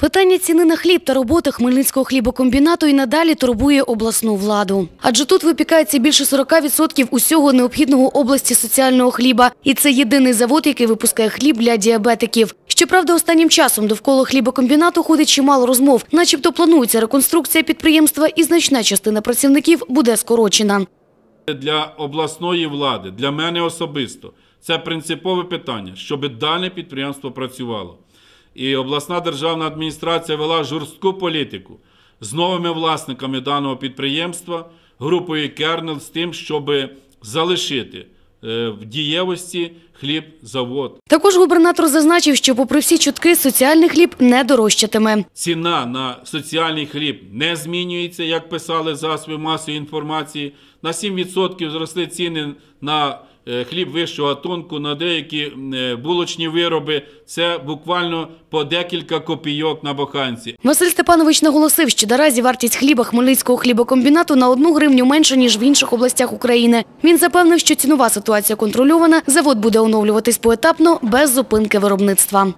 Питання ціни на хліб та роботи Хмельницького хлібокомбінату і надалі турбує обласну владу. Адже тут випікається більше 40% усього необхідного області соціального хліба. І це єдиний завод, який випускає хліб для діабетиків. Щоправда, останнім часом довкола хлібокомбінату ходить чимало розмов. Начебто планується реконструкція підприємства і значна частина працівників буде скорочена. Для обласної влади, для мене особисто, це принципове питання, щоб дане підприємство працювало. І обласна державна адміністрація вела жорстку політику з новими власниками даного підприємства, групою Кернел, з тим, щоб залишити е, в дієвості хліб-завод. Також губернатор зазначив, що попри всі чутки, соціальний хліб не дорожчатиме. Ціна на соціальний хліб не змінюється, як писали засоби масової інформації. На 7% зросли ціни на е, хліб вищого гатунку, на деякі е, булочні вироби. Це буквально по декілька копійок на буханці. Василь Степанович наголосив, що наразі вартість хліба Хмельницького хлібокомбінату на одну гривню менше, ніж в інших областях України. Він запевнив, що цінова ситуація контрольована, завод буде оновлюватись поетапно, без зупинки виробництва.